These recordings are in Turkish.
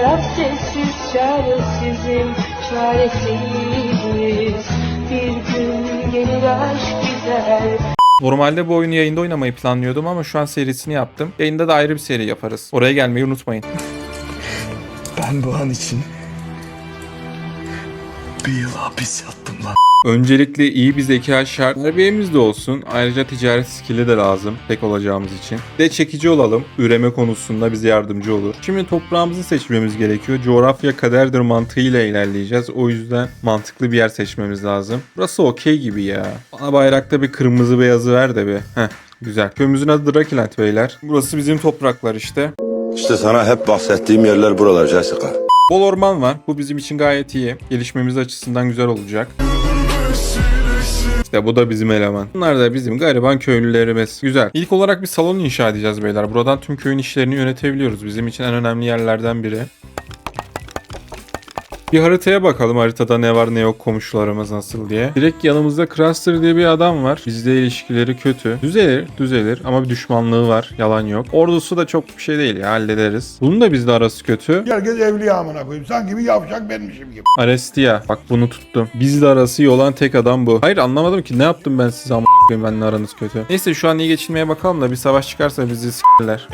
Sessiz çaresizim, çaresiziz. Bir gün gelir aşk güzel. Normalde bu oyunu yayında oynamayı planlıyordum ama şu an serisini yaptım. Yayında da ayrı bir seri yaparız. Oraya gelmeyi unutmayın. Ben bu an için bir yıl hapis yattım lan. Öncelikle iyi bir zeka şart. Terbiyemiz de olsun. Ayrıca ticaret skill'i de lazım. Tek olacağımız için. De çekici olalım. Üreme konusunda bize yardımcı olur. Şimdi toprağımızı seçmemiz gerekiyor. Coğrafya kaderdir mantığıyla ilerleyeceğiz. O yüzden mantıklı bir yer seçmemiz lazım. Burası okey gibi ya. Bana bayrakta bir kırmızı beyazı ver de bir. Heh. Güzel. Köyümüzün adı Drakiland beyler. Burası bizim topraklar işte. İşte sana hep bahsettiğim yerler buralar Jessica. Bol orman var. Bu bizim için gayet iyi. Gelişmemiz açısından güzel olacak. İşte bu da bizim eleman. Bunlar da bizim gariban köylülerimiz. Güzel. İlk olarak bir salon inşa edeceğiz beyler. Buradan tüm köyün işlerini yönetebiliyoruz. Bizim için en önemli yerlerden biri. Bir haritaya bakalım haritada ne var ne yok komşularımız nasıl diye. Direkt yanımızda Craster diye bir adam var. Bizle ilişkileri kötü. Düzelir, düzelir ama bir düşmanlığı var. Yalan yok. Ordusu da çok bir şey değil ya hallederiz. Bunun da bizle arası kötü. Herkes evli amına koyayım. Sanki bir yavşak benmişim gibi. Arestia. Bak bunu tuttum. Bizle arası iyi olan tek adam bu. Hayır anlamadım ki ne yaptım ben size ama koyayım benimle aranız kötü. Neyse şu an iyi geçinmeye bakalım da bir savaş çıkarsa bizi s**ler.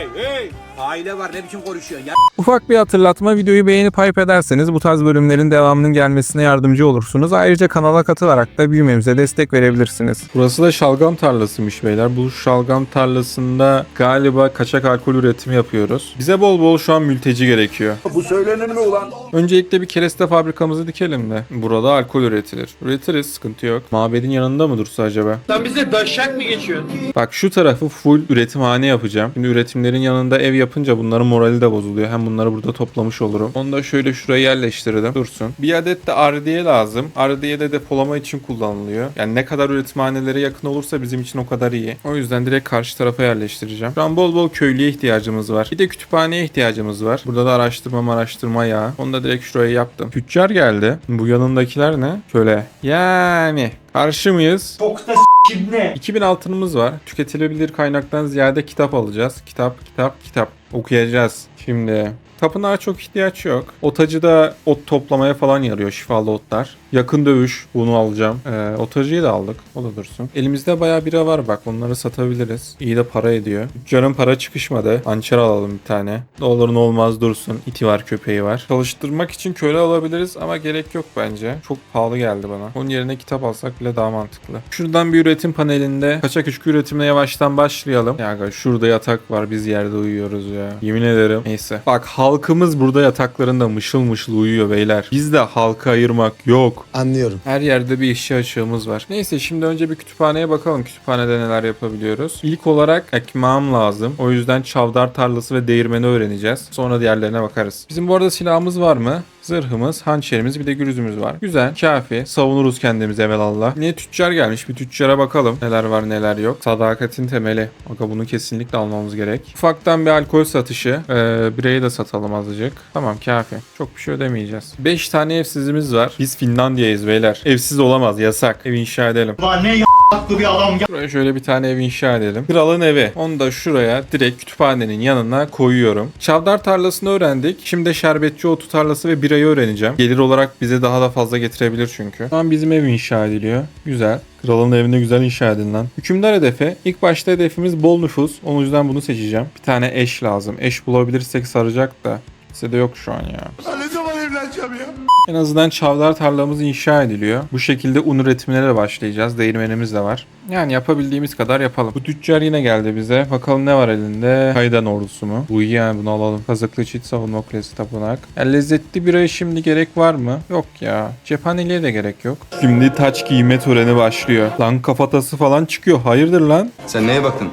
Aile var ne biçim konuşuyorsun ya? Ufak bir hatırlatma videoyu beğenip hype ederseniz bu tarz bölümlerin devamının gelmesine yardımcı olursunuz. Ayrıca kanala katılarak da büyümemize destek verebilirsiniz. Burası da şalgam tarlasıymış beyler. Bu şalgam tarlasında galiba kaçak alkol üretimi yapıyoruz. Bize bol bol şu an mülteci gerekiyor. Bu söylenir mi ulan? Öncelikle bir kereste fabrikamızı dikelim de. Burada alkol üretilir. Üretiriz sıkıntı yok. Mabedin yanında mı dursa acaba? Sen bize daşak mı geçiyorsun? Bak şu tarafı full üretimhane yapacağım. Şimdi üretimlerin yanında ev yapınca bunların morali de bozuluyor. Hem bunları burada toplamış olurum. Onu da şöyle şuraya yerleştirdim. Dursun. Bir adet de ardiye lazım. Ardiye de depolama için kullanılıyor. Yani ne kadar üretimhanelere yakın olursa bizim için o kadar iyi. O yüzden direkt karşı tarafa yerleştireceğim. Şu an bol bol köylüye ihtiyacımız var. Bir de kütüphaneye ihtiyacımız var. Burada da araştırma araştırma ya. Onu da direkt şuraya yaptım. Tüccar geldi. Bu yanındakiler ne? Şöyle. Yani karşı mıyız? Çok da s**kim ne? 2000 altınımız var. Tüketilebilir kaynaktan ziyade kitap alacağız. Kitap, kitap, kitap. Okuyacağız. Şimdi tapınağa çok ihtiyaç yok. Otacı da ot toplamaya falan yarıyor şifalı otlar. Yakın dövüş bunu alacağım. Ee, otacıyı da aldık. O da dursun. Elimizde bayağı bira var bak. Onları satabiliriz. İyi de para ediyor. Tüccarın para çıkışmadı. Hançer alalım bir tane. Ne olmaz dursun. İti var köpeği var. Çalıştırmak için köle alabiliriz ama gerek yok bence. Çok pahalı geldi bana. Onun yerine kitap alsak bile daha mantıklı. Şuradan bir üretim panelinde kaçak üçkü üretimine yavaştan başlayalım. Ya şurada yatak var biz yerde uyuyoruz ya. Yemin ederim. Neyse. Bak halkımız burada yataklarında mışıl mışıl uyuyor beyler. Bizde halka ayırmak yok. Anlıyorum. Her yerde bir işçi açığımız var. Neyse şimdi önce bir kütüphaneye bakalım. Kütüphanede neler yapabiliyoruz. İlk olarak ekmağım lazım. O yüzden çavdar tarlası ve değirmeni öğreneceğiz. Sonra diğerlerine bakarız. Bizim bu arada silahımız var mı? Zırhımız, hançerimiz bir de gürüzümüz var. Güzel, kafi. Savunuruz kendimizi evelallah. Niye tüccar gelmiş? Bir tüccara bakalım. Neler var neler yok. Sadakatin temeli. Aga bunu kesinlikle almamız gerek. Ufaktan bir alkol satışı. Ee, bireyi de satalım azıcık. Tamam kafi. Çok bir şey ödemeyeceğiz. 5 tane evsizimiz var. Biz Finlandiya'yız beyler. Evsiz olamaz. Yasak. Ev inşa edelim. Lan ne y***lı bir adam. Buraya şöyle bir tane ev inşa edelim. Kralın evi. Onu da şuraya direkt kütüphanenin yanına koyuyorum. Çavdar tarlasını öğrendik. Şimdi şerbetçi otu tarlası ve birayı öğreneceğim. Gelir olarak bize daha da fazla getirebilir çünkü. Şu an bizim ev inşa ediliyor. Güzel. Kralın evini güzel inşa edin lan. Hükümdar hedefi. İlk başta hedefimiz bol nüfus. O yüzden bunu seçeceğim. Bir tane eş lazım. Eş bulabilirsek saracak da. Kimse de yok şu an ya. Ben ne zaman evleneceğim ya? En azından çavdar tarlamız inşa ediliyor. Bu şekilde un üretimine de başlayacağız. Değirmenimiz de var. Yani yapabildiğimiz kadar yapalım. Bu tüccar yine geldi bize. Bakalım ne var elinde? Kaydan ordusu mu? Bu iyi yani bunu alalım. Kazıklı çit savunma kulesi tapınak. Ya lezzetli biraya şimdi gerek var mı? Yok ya. Cephaneliğe de gerek yok. Şimdi taç giyme töreni başlıyor. Lan kafatası falan çıkıyor. Hayırdır lan? Sen neye baktın?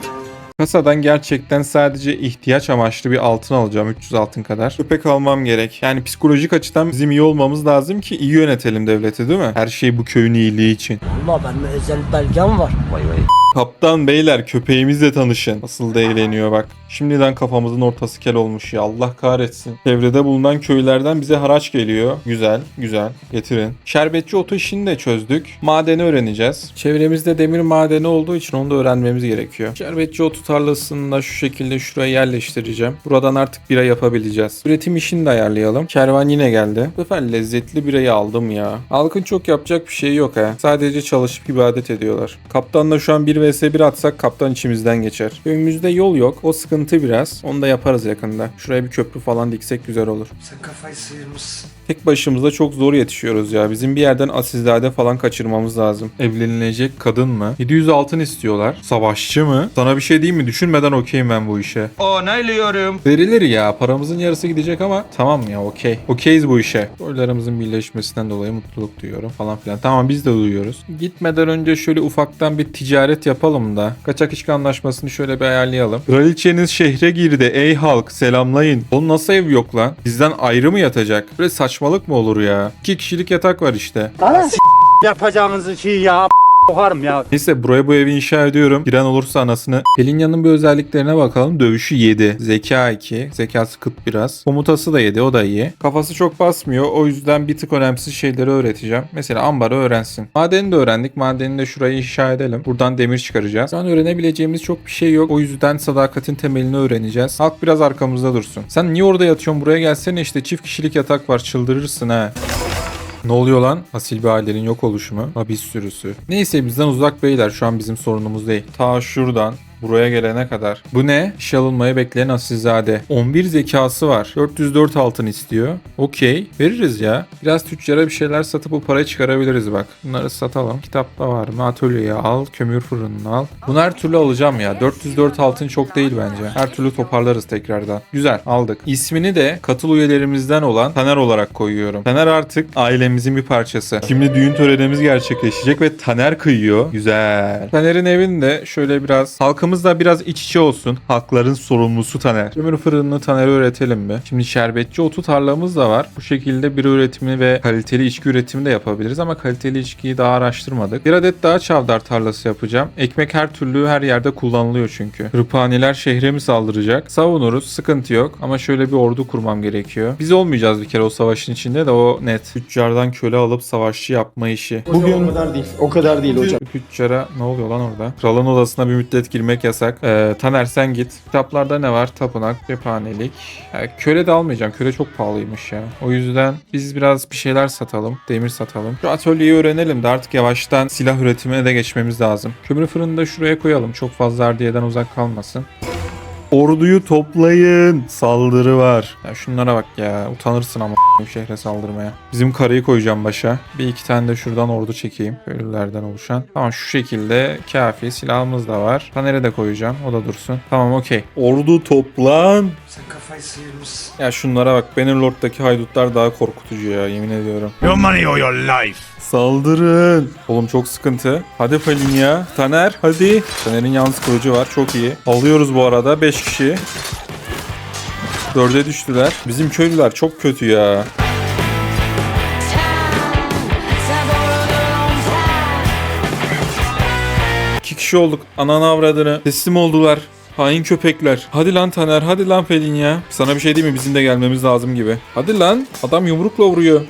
Kasadan gerçekten sadece ihtiyaç amaçlı bir altın alacağım 300 altın kadar. Köpek almam gerek. Yani psikolojik açıdan bizim iyi olmamız lazım ki iyi yönetelim devleti değil mi? Her şey bu köyün iyiliği için. Ama benim özel belgem var. Kaptan beyler köpeğimizle tanışın. Nasıl da eğleniyor bak. Şimdiden kafamızın ortası kel olmuş ya. Allah kahretsin. Çevrede bulunan köylerden bize haraç geliyor. Güzel, güzel. Getirin. Şerbetçi otu işini de çözdük. Madeni öğreneceğiz. Çevremizde demir madeni olduğu için onu da öğrenmemiz gerekiyor. Şerbetçi otu tarlasını da şu şekilde şuraya yerleştireceğim. Buradan artık bira yapabileceğiz. Üretim işini de ayarlayalım. Kervan yine geldi. Bu sefer lezzetli birayı aldım ya. Halkın çok yapacak bir şey yok ha. Sadece çalışıp ibadet ediyorlar. Kaptanla şu an 1 vs 1 atsak kaptan içimizden geçer. Köyümüzde yol yok. O sıkıntı biraz. Onu da yaparız yakında. Şuraya bir köprü falan diksek güzel olur. Sen kafayı sıyırmışsın. Tek başımıza çok zor yetişiyoruz ya. Bizim bir yerden asilzade falan kaçırmamız lazım. Evlenilecek kadın mı? 700 altın istiyorlar. Savaşçı mı? Sana bir şey diyeyim mi? Düşünmeden okeyim ben bu işe. Onaylıyorum. Verilir ya. Paramızın yarısı gidecek ama tamam ya okey. Okeyiz bu işe. Oylarımızın birleşmesinden dolayı mutluluk duyuyorum falan filan. Tamam biz de duyuyoruz. Gitmeden önce şöyle ufaktan bir ticaret yapalım da. Kaçak işgal anlaşmasını şöyle bir ayarlayalım. Kraliçeniz şehre girdi. Ey halk selamlayın. Onun nasıl ev yok lan? Bizden ayrı mı yatacak? Böyle saçmalık mı olur ya? İki kişilik yatak var işte. Yapacağınız şey ya. Koharım ya. Neyse buraya bu evi inşa ediyorum. Giren olursa anasını. Pelinya'nın bir özelliklerine bakalım. Dövüşü 7. Zeka 2. Zekası kıt biraz. Komutası da 7. O da iyi. Kafası çok basmıyor. O yüzden bir tık önemsiz şeyleri öğreteceğim. Mesela ambarı öğrensin. Madeni de öğrendik. Madeni de şurayı inşa edelim. Buradan demir çıkaracağız. Şu an öğrenebileceğimiz çok bir şey yok. O yüzden sadakatin temelini öğreneceğiz. Halk biraz arkamızda dursun. Sen niye orada yatıyorsun? Buraya gelsene işte. Çift kişilik yatak var. Çıldırırsın ha. Ne oluyor lan? Asil bir ailenin yok oluşu mu? Habis sürüsü. Neyse bizden uzak beyler şu an bizim sorunumuz değil. Ta şuradan buraya gelene kadar. Bu ne? İşe alınmayı bekleyen asilzade. 11 zekası var. 404 altın istiyor. Okey. Veririz ya. Biraz tüccara bir şeyler satıp bu parayı çıkarabiliriz bak. Bunları satalım. Kitapta var mı? Atölyeyi al. Kömür fırınını al. Bunu her türlü alacağım ya. 404 altın çok değil bence. Her türlü toparlarız tekrardan. Güzel aldık. İsmini de katıl üyelerimizden olan Taner olarak koyuyorum. Taner artık ailemizin bir parçası. Şimdi düğün törenimiz gerçekleşecek ve Taner kıyıyor. Güzel. Taner'in evinde şöyle biraz halkımızla biraz iç içe olsun. Halkların sorumlusu Taner. Kömür fırınını Taner'e öğretelim mi? Şimdi şerbetçi otu tarlamız da var. Bu şekilde bir üretimi ve kaliteli içki üretimi de yapabiliriz ama kaliteli içkiyi daha araştırmadık. Bir adet daha çavdar tarlası yapacağım. Ekmek her türlü her yerde kullanılıyor çünkü. Rıpaniler şehre mi saldıracak? Savunuruz. Sıkıntı yok. Ama şöyle bir ordu kurmam gerekiyor. Biz olmayacağız bir kere o savaşın içinde de o net. Tüccardan köle alıp savaşçı yapma işi. Bugün O kadar değil. O kadar değil hocam. Tüccara ne oluyor lan orada? Kralın odasına bir müddet girmek yasak. Ee, Taner sen git. Kitaplarda ne var? Tapınak, cephanelik. Ya, köle de almayacağım. Köle çok pahalıymış ya. O yüzden biz biraz bir şeyler satalım. Demir satalım. Şu atölyeyi öğrenelim de artık yavaştan silah üretimine de geçmemiz lazım. Kömür fırını da şuraya koyalım. Çok fazla ardiyeden uzak kalmasın. Orduyu toplayın. Saldırı var. Ya şunlara bak ya. Utanırsın ama şehre saldırmaya. Bizim karıyı koyacağım başa. Bir iki tane de şuradan ordu çekeyim. Köylülerden oluşan. Tamam şu şekilde kafi. Silahımız da var. Taner'e de koyacağım. O da dursun. Tamam okey. Ordu toplan. Sen kafayı sıyırmışsın. Ya şunlara bak. Bannerlord'daki haydutlar daha korkutucu ya. Yemin ediyorum. Your money or your life. Saldırın. Oğlum çok sıkıntı. Hadi Pelin ya. Taner hadi. Taner'in yalnız kılıcı var. Çok iyi. Alıyoruz bu arada. 5 kişi. Dörde düştüler. Bizim köylüler çok kötü ya. İki kişi olduk. Ananı avradını. Teslim oldular. Hain köpekler. Hadi lan Taner, hadi lan Pelin ya. Sana bir şey değil mi? Bizim de gelmemiz lazım gibi. Hadi lan. Adam yumrukla vuruyor.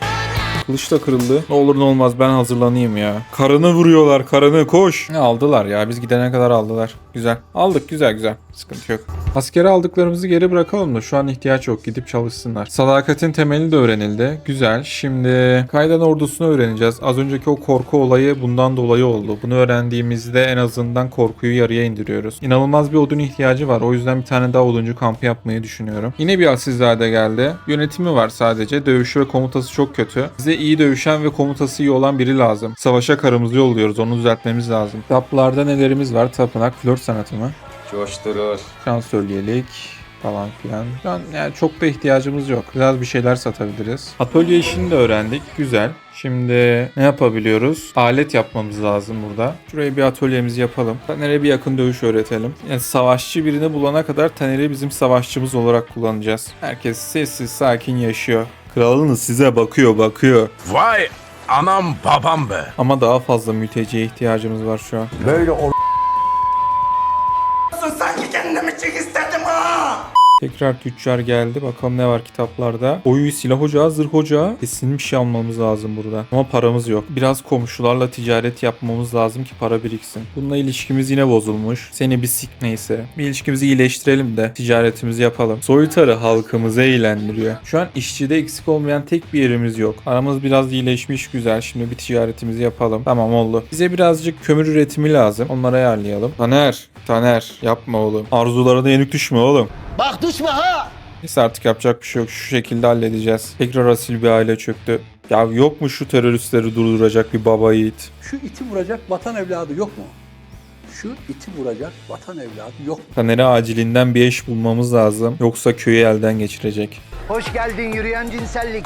Kılıç da kırıldı. Ne olur ne olmaz ben hazırlanayım ya. Karını vuruyorlar karını koş. Ne aldılar ya biz gidene kadar aldılar. Güzel. Aldık güzel güzel. Sıkıntı yok. Askere aldıklarımızı geri bırakalım da şu an ihtiyaç yok. Gidip çalışsınlar. Sadakatin temeli de öğrenildi. Güzel. Şimdi Kaydan ordusunu öğreneceğiz. Az önceki o korku olayı bundan dolayı oldu. Bunu öğrendiğimizde en azından korkuyu yarıya indiriyoruz. İnanılmaz bir odun ihtiyacı var. O yüzden bir tane daha oduncu kampı yapmayı düşünüyorum. Yine bir asilzade geldi. Yönetimi var sadece. Dövüşü ve komutası çok kötü. Bize iyi dövüşen ve komutası iyi olan biri lazım. Savaşa karımızı yolluyoruz. Onu düzeltmemiz lazım. Kitaplarda nelerimiz var? Tapınak, flört sanatı mı? Coşturur. şansölyelik falan filan. Şu an yani çok da ihtiyacımız yok. Biraz bir şeyler satabiliriz. Atölye işini de öğrendik. Güzel. Şimdi ne yapabiliyoruz? Alet yapmamız lazım burada. Şuraya bir atölyemizi yapalım. Taner'e bir yakın dövüş öğretelim. Yani savaşçı birini bulana kadar Taner'i bizim savaşçımız olarak kullanacağız. Herkes sessiz sakin yaşıyor. Kralınız size bakıyor bakıyor. Vay anam babam be. Ama daha fazla mülteciye ihtiyacımız var şu an. Böyle o Kendimi çık istedim ha. Tekrar tüccar geldi. Bakalım ne var kitaplarda. Oyu silah ocağı, zırh ocağı. Kesin bir şey almamız lazım burada. Ama paramız yok. Biraz komşularla ticaret yapmamız lazım ki para biriksin. Bununla ilişkimiz yine bozulmuş. Seni bir sik neyse. Bir ilişkimizi iyileştirelim de ticaretimizi yapalım. Soytarı halkımızı eğlendiriyor. Şu an işçide eksik olmayan tek bir yerimiz yok. Aramız biraz iyileşmiş güzel. Şimdi bir ticaretimizi yapalım. Tamam oldu. Bize birazcık kömür üretimi lazım. Onları ayarlayalım. Taner, Taner yapma oğlum. Arzulara da yenik düşme oğlum. Bak düşme ha. Neyse artık yapacak bir şey yok. Şu şekilde halledeceğiz. Tekrar asil bir aile çöktü. Ya yok mu şu teröristleri durduracak bir baba yiğit? Şu iti vuracak vatan evladı yok mu? Şu iti vuracak vatan evladı yok mu? Taner'e acilinden bir eş bulmamız lazım. Yoksa köyü elden geçirecek. Hoş geldin yürüyen cinsellik.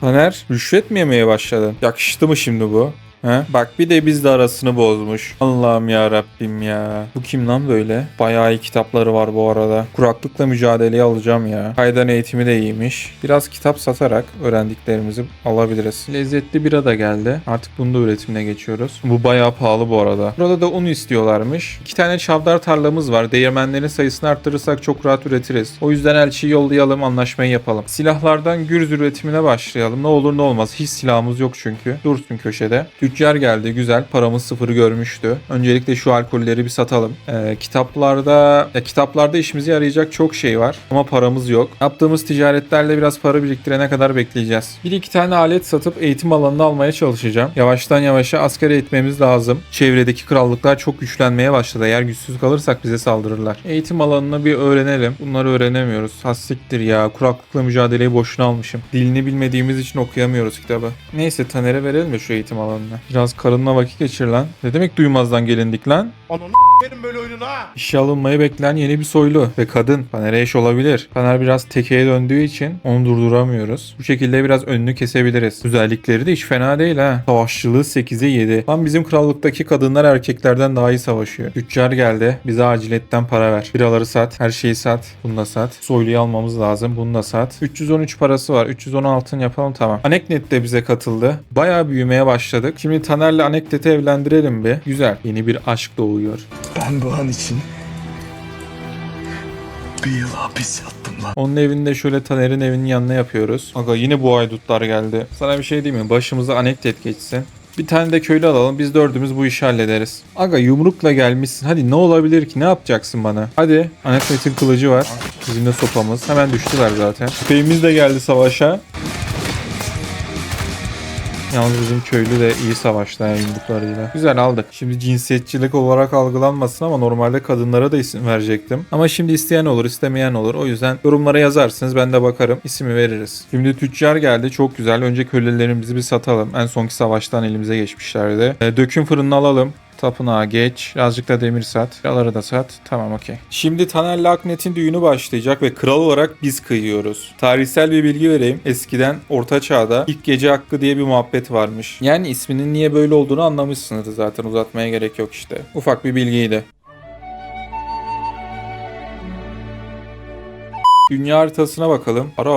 Taner rüşvet mi yemeye başladın? Yakıştı mı şimdi bu? He? Bak bir de bizle arasını bozmuş. Allah'ım ya Rabbim ya. Bu kim lan böyle? Bayağı iyi kitapları var bu arada. Kuraklıkla mücadeleyi alacağım ya. Kaydan eğitimi de iyiymiş. Biraz kitap satarak öğrendiklerimizi alabiliriz. Lezzetli bira da geldi. Artık bunu da üretimine geçiyoruz. Bu bayağı pahalı bu arada. Burada da un istiyorlarmış. İki tane çavdar tarlamız var. Değirmenlerin sayısını arttırırsak çok rahat üretiriz. O yüzden elçiyi yollayalım anlaşmayı yapalım. Silahlardan gürz üretimine başlayalım. Ne olur ne olmaz. Hiç silahımız yok çünkü. Dursun köşede. Tüccar geldi güzel. Paramız sıfırı görmüştü. Öncelikle şu alkolleri bir satalım. Ee, kitaplarda ya kitaplarda işimize yarayacak çok şey var. Ama paramız yok. Yaptığımız ticaretlerle biraz para biriktirene kadar bekleyeceğiz. Bir iki tane alet satıp eğitim alanını almaya çalışacağım. Yavaştan yavaşa asker eğitmemiz lazım. Çevredeki krallıklar çok güçlenmeye başladı. Eğer güçsüz kalırsak bize saldırırlar. Eğitim alanını bir öğrenelim. Bunları öğrenemiyoruz. Hassiktir ya. Kuraklıkla mücadeleyi boşuna almışım. Dilini bilmediğimiz için okuyamıyoruz kitabı. Neyse Taner'e verelim mi şu eğitim alanını? Biraz karınla vakit geçir lan. Ne demek duymazdan gelindik lan? Ananı benim böyle oyunun ha. İşe alınmayı bekleyen yeni bir soylu ve kadın. Taner'e eş olabilir. Taner biraz tekeye döndüğü için onu durduramıyoruz. Bu şekilde biraz önünü kesebiliriz. Özellikleri de hiç fena değil ha. Savaşçılığı 8'e 7. Lan bizim krallıktaki kadınlar erkeklerden daha iyi savaşıyor. Tüccar geldi. Bize aciletten para ver. Biraları sat. Her şeyi sat. Bunu da sat. Soyluyu almamız lazım. Bunu da sat. 313 parası var. 316'ın yapalım tamam. Aneknet de bize katıldı. Bayağı büyümeye başladık. Şimdi Taner'le Aneknet'i evlendirelim bir. Güzel. Yeni bir aşk doğuyor. Ben bu an için bir yıl hapis yattım lan. Onun evinde şöyle Taner'in evinin yanına yapıyoruz. Aga yine bu haydutlar geldi. Sana bir şey diyeyim mi? Başımıza anekdot geçsin. Bir tane de köylü alalım. Biz dördümüz bu işi hallederiz. Aga yumrukla gelmişsin. Hadi ne olabilir ki? Ne yapacaksın bana? Hadi. Anekdot'in kılıcı var. Bizim de sopamız. Hemen düştüler zaten. Köpeğimiz de geldi savaşa. Yalnız bizim köylü de iyi savaştı yani yumruklarıyla. Güzel aldık. Şimdi cinsiyetçilik olarak algılanmasın ama normalde kadınlara da isim verecektim. Ama şimdi isteyen olur istemeyen olur. O yüzden yorumlara yazarsınız ben de bakarım. ismi veririz. Şimdi tüccar geldi çok güzel. Önce kölelerimizi bir satalım. En sonki savaştan elimize geçmişlerdi. E, döküm fırını alalım. Tapınağa geç. Birazcık da demir sat. Biraları da sat. Tamam okey. Şimdi Taner'le Aknet'in düğünü başlayacak ve kral olarak biz kıyıyoruz. Tarihsel bir bilgi vereyim. Eskiden Orta Çağ'da ilk gece hakkı diye bir muhabbet varmış. Yani isminin niye böyle olduğunu anlamışsınız zaten uzatmaya gerek yok işte. Ufak bir bilgiydi. Dünya haritasına bakalım. Ara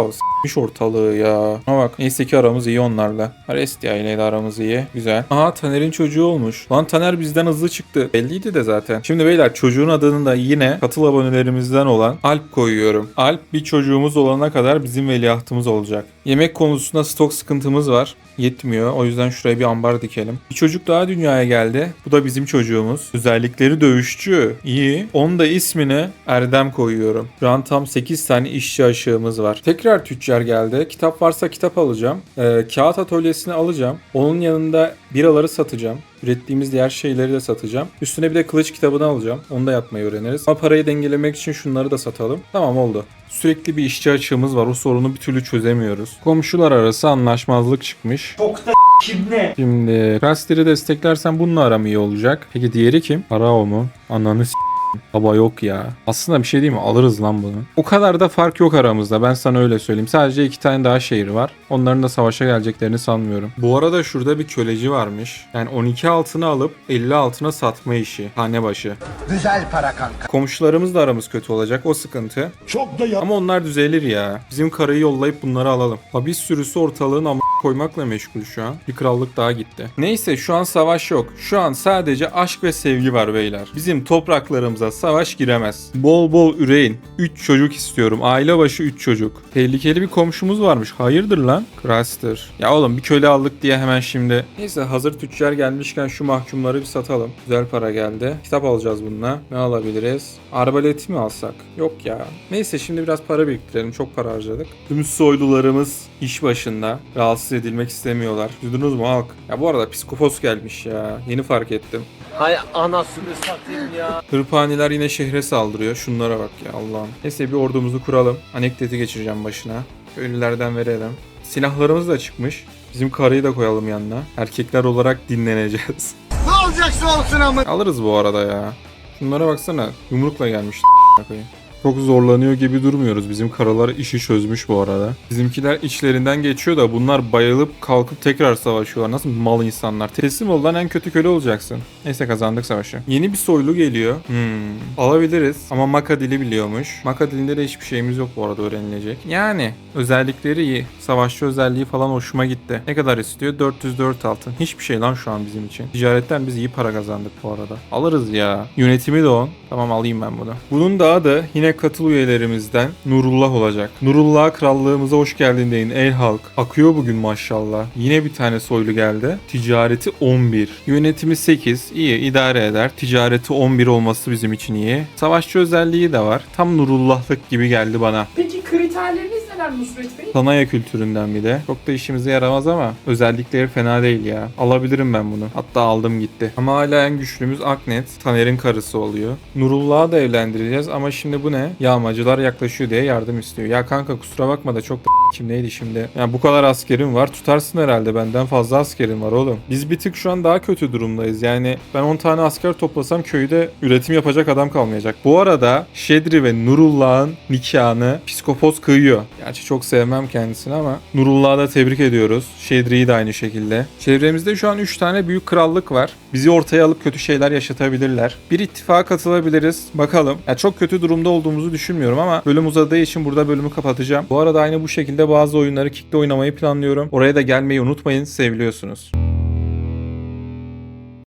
s**miş ortalığı ya. Ama bak neyse ki aramız iyi onlarla. Arestia ile de aramız iyi. Güzel. Aha Taner'in çocuğu olmuş. Lan Taner bizden hızlı çıktı. Belliydi de zaten. Şimdi beyler çocuğun adını da yine katıl abonelerimizden olan Alp koyuyorum. Alp bir çocuğumuz olana kadar bizim veliahtımız olacak. Yemek konusunda stok sıkıntımız var. Yetmiyor. O yüzden şuraya bir ambar dikelim. Bir çocuk daha dünyaya geldi. Bu da bizim çocuğumuz. Özellikleri dövüşçü. İyi. Onun da ismini Erdem koyuyorum. Şu an tam 8 tane işçi aşığımız var. Tekrar tüccar geldi. Kitap varsa kitap alacağım. Ee, kağıt atölyesini alacağım. Onun yanında biraları satacağım. Ürettiğimiz diğer şeyleri de satacağım. Üstüne bir de kılıç kitabını alacağım. Onu da yapmayı öğreniriz. Ama parayı dengelemek için şunları da satalım. Tamam oldu. Sürekli bir işçi açığımız var. O sorunu bir türlü çözemiyoruz. Komşular arası anlaşmazlık çıkmış. Çok da kimle? Şimdi Raster'i desteklersen bununla aram iyi olacak. Peki diğeri kim? Arao mu? Ananı s- Baba yok ya. Aslında bir şey değil mi? Alırız lan bunu. O kadar da fark yok aramızda. Ben sana öyle söyleyeyim. Sadece iki tane daha şehir var. Onların da savaşa geleceklerini sanmıyorum. Bu arada şurada bir köleci varmış. Yani 12 altına alıp 50 altına satma işi. Hane başı. Güzel para kanka. Komşularımızla aramız kötü olacak. O sıkıntı. Çok da ya. Ama onlar düzelir ya. Bizim karıyı yollayıp bunları alalım. Habis sürüsü ortalığın ama koymakla meşgul şu an. Bir krallık daha gitti. Neyse şu an savaş yok. Şu an sadece aşk ve sevgi var beyler. Bizim topraklarımıza savaş giremez. Bol bol üreyin. 3 çocuk istiyorum. Aile başı 3 çocuk. Tehlikeli bir komşumuz varmış. Hayırdır lan? Craster. Ya oğlum bir köle aldık diye hemen şimdi. Neyse hazır tüccar gelmişken şu mahkumları bir satalım. Güzel para geldi. Kitap alacağız bununla. Ne alabiliriz? Arbalet mi alsak? Yok ya. Neyse şimdi biraz para biriktirelim. Çok para harcadık. Tüm soylularımız iş başında. Rahatsız edilmek istemiyorlar. Duydunuz mu halk? Ya bu arada psikopos gelmiş ya. Yeni fark ettim. Hay anasını satayım ya. Hırpaniler yine şehre saldırıyor. Şunlara bak ya Allah'ım. Neyse bir ordumuzu kuralım. Anekteti geçireceğim başına. Köylülerden verelim. Silahlarımız da çıkmış. Bizim karıyı da koyalım yanına. Erkekler olarak dinleneceğiz. Ne olacaksa olsun ama. Alırız bu arada ya. Şunlara baksana. Yumrukla gelmiş. koyayım. Çok zorlanıyor gibi durmuyoruz. Bizim karalar işi çözmüş bu arada. Bizimkiler içlerinden geçiyor da bunlar bayılıp kalkıp tekrar savaşıyorlar. Nasıl mal insanlar. Teslim ol lan en kötü köle olacaksın. Neyse kazandık savaşı. Yeni bir soylu geliyor. Hmm. Alabiliriz ama Maka dili biliyormuş. Maka dilinde de hiçbir şeyimiz yok bu arada öğrenilecek. Yani özellikleri iyi. Savaşçı özelliği falan hoşuma gitti. Ne kadar istiyor? 404 altın. Hiçbir şey lan şu an bizim için. Ticaretten biz iyi para kazandık bu arada. Alırız ya. Yönetimi de on. Tamam alayım ben bunu. Bunun da adı yine katıl üyelerimizden Nurullah olacak. Nurullah krallığımıza hoş geldin deyin ey halk. Akıyor bugün maşallah. Yine bir tane soylu geldi. Ticareti 11. Yönetimi 8. İyi idare eder. Ticareti 11 olması bizim için iyi. Savaşçı özelliği de var. Tam Nurullahlık gibi geldi bana. Peki kriterleriniz neler Nusret Bey? Tanaya kültüründen bir de. Çok da işimize yaramaz ama özellikleri fena değil ya. Alabilirim ben bunu. Hatta aldım gitti. Ama hala en güçlümüz Aknet. Taner'in karısı oluyor. Nurullah'ı da evlendireceğiz ama şimdi bu ne? Yağmacılar yaklaşıyor diye yardım istiyor. Ya kanka kusura bakma da çok da kim neydi şimdi? Ya bu kadar askerim var. Tutarsın herhalde benden fazla askerim var oğlum. Biz bir tık şu an daha kötü durumdayız. Yani ben 10 tane asker toplasam köyde üretim yapacak adam kalmayacak. Bu arada Şedri ve Nurullah'ın nikahını psikopos kıyıyor. Gerçi çok sevmem kendisini ama Nurullah'ı da tebrik ediyoruz. Şedri'yi de aynı şekilde. Çevremizde şu an 3 tane büyük krallık var. Bizi ortaya alıp kötü şeyler yaşatabilirler. Bir ittifaka katılabiliriz. Bakalım. Ya çok kötü durumda olduğumuzu düşünmüyorum ama bölüm uzadığı için burada bölümü kapatacağım. Bu arada aynı bu şekilde bazı oyunları Kick'te oynamayı planlıyorum. Oraya da gelmeyi unutmayın. Seviliyorsunuz.